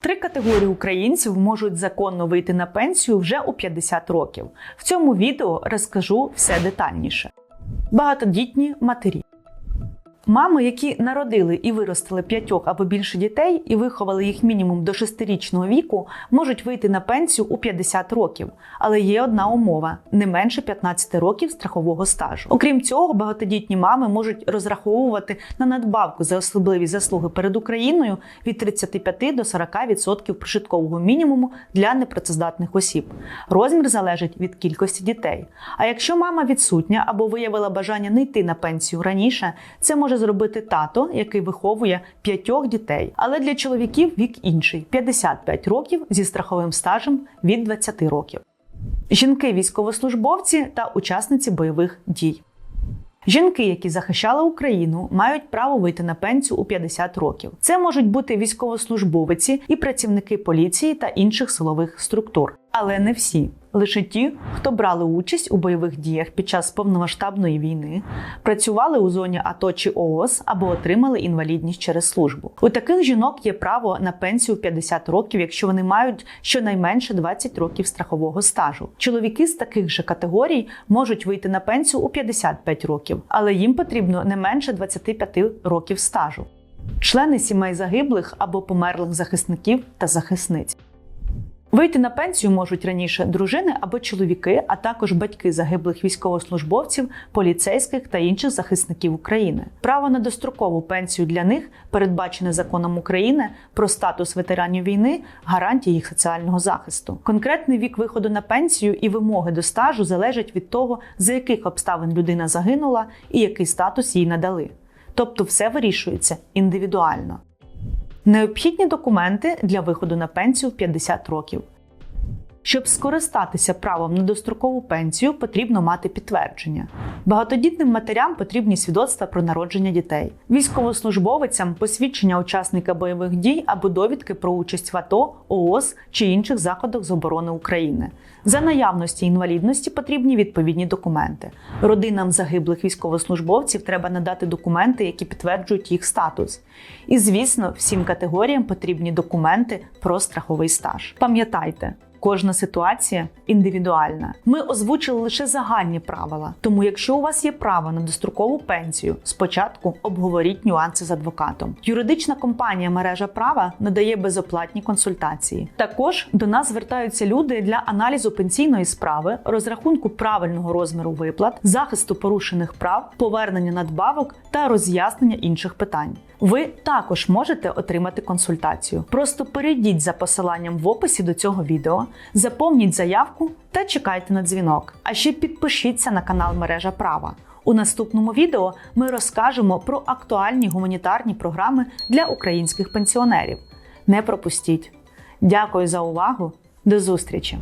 Три категорії українців можуть законно вийти на пенсію вже у 50 років. В цьому відео розкажу все детальніше. Багатодітні матері. Мами, які народили і виростили п'ятьох або більше дітей і виховали їх мінімум до 6-річного віку, можуть вийти на пенсію у 50 років. Але є одна умова: не менше 15 років страхового стажу. Окрім цього, багатодітні мами можуть розраховувати на надбавку за особливі заслуги перед Україною від 35 до 40% прожиткового мінімуму для непрацездатних осіб. Розмір залежить від кількості дітей. А якщо мама відсутня або виявила бажання не йти на пенсію раніше, це може зробити тато, який виховує п'ятьох дітей. Але для чоловіків вік інший 55 років зі страховим стажем від 20 років. Жінки військовослужбовці та учасниці бойових дій. Жінки, які захищали Україну, мають право вийти на пенсію у 50 років. Це можуть бути військовослужбовиці і працівники поліції та інших силових структур. Але не всі. Лише ті, хто брали участь у бойових діях під час повномасштабної війни, працювали у зоні АТО чи ООС або отримали інвалідність через службу. У таких жінок є право на пенсію в 50 років, якщо вони мають щонайменше 20 років страхового стажу. Чоловіки з таких же категорій можуть вийти на пенсію у 55 років, але їм потрібно не менше 25 років стажу. Члени сімей загиблих або померлих захисників та захисниць. Вийти на пенсію можуть раніше дружини або чоловіки, а також батьки загиблих військовослужбовців, поліцейських та інших захисників України. Право на дострокову пенсію для них передбачене законом України про статус ветеранів війни, гарантії їх соціального захисту. Конкретний вік виходу на пенсію і вимоги до стажу залежать від того, за яких обставин людина загинула і який статус їй надали. Тобто, все вирішується індивідуально. Необхідні документи для виходу на пенсію в 50 років. Щоб скористатися правом на дострокову пенсію, потрібно мати підтвердження. Багатодітним матерям потрібні свідоцтва про народження дітей, військовослужбовицям посвідчення учасника бойових дій або довідки про участь в АТО, ООС чи інших заходах з оборони України. За наявності інвалідності потрібні відповідні документи. Родинам загиблих військовослужбовців треба надати документи, які підтверджують їх статус. І, звісно, всім категоріям потрібні документи про страховий стаж. Пам'ятайте. Кожна ситуація індивідуальна. Ми озвучили лише загальні правила. Тому, якщо у вас є право на дострокову пенсію, спочатку обговоріть нюанси з адвокатом. Юридична компанія мережа права надає безоплатні консультації. Також до нас звертаються люди для аналізу пенсійної справи, розрахунку правильного розміру виплат, захисту порушених прав, повернення надбавок та роз'яснення інших питань. Ви також можете отримати консультацію. Просто перейдіть за посиланням в описі до цього відео, заповніть заявку та чекайте на дзвінок. А ще підпишіться на канал Мережа Права. У наступному відео ми розкажемо про актуальні гуманітарні програми для українських пенсіонерів. Не пропустіть! Дякую за увагу! До зустрічі!